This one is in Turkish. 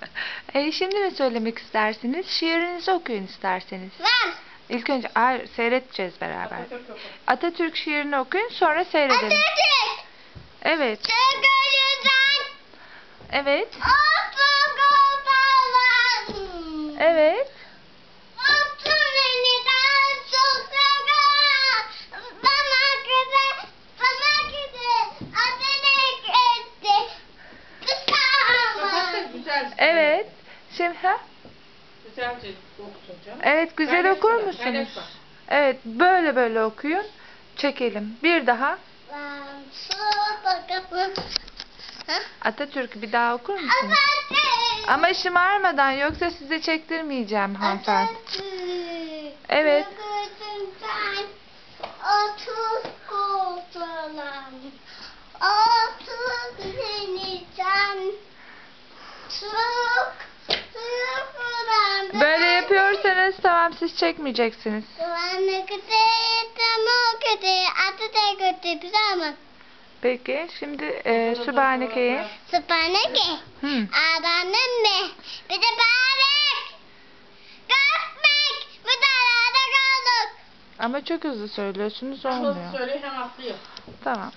E, şimdi ne söylemek istersiniz? Şiirinizi okuyun isterseniz. Var. İlk önce hayır, seyredeceğiz beraber. Atatürk oku. Atatürk şiirini okuyun sonra seyredelim. Atatürk. Evet. Sevgiliden Evet. Kurbanlar. Evet. Evet. Şimdi ha? Güzelce okusun canım. Evet güzel okur musunuz? Evet böyle böyle okuyun. Çekelim. Bir daha. Atatürk'ü bir daha okur musunuz? Atatürk. Ama şımarmadan yoksa size çektirmeyeceğim hanımefendi. Atatürk. Evet. Otur kurtulan. Otur yeniden. Çok sıfırdan. Böyle yapıyorsanız tamam siz çekmeyeceksiniz. Peki şimdi e, Sübhaneke'yi. Sübhaneke. Hı. Adanın mı? Bir de balık. Kalkmak. Bu da arada kaldık. Ama çok hızlı söylüyorsunuz olmuyor. hızlı söyle hem atlıyor. Tamam.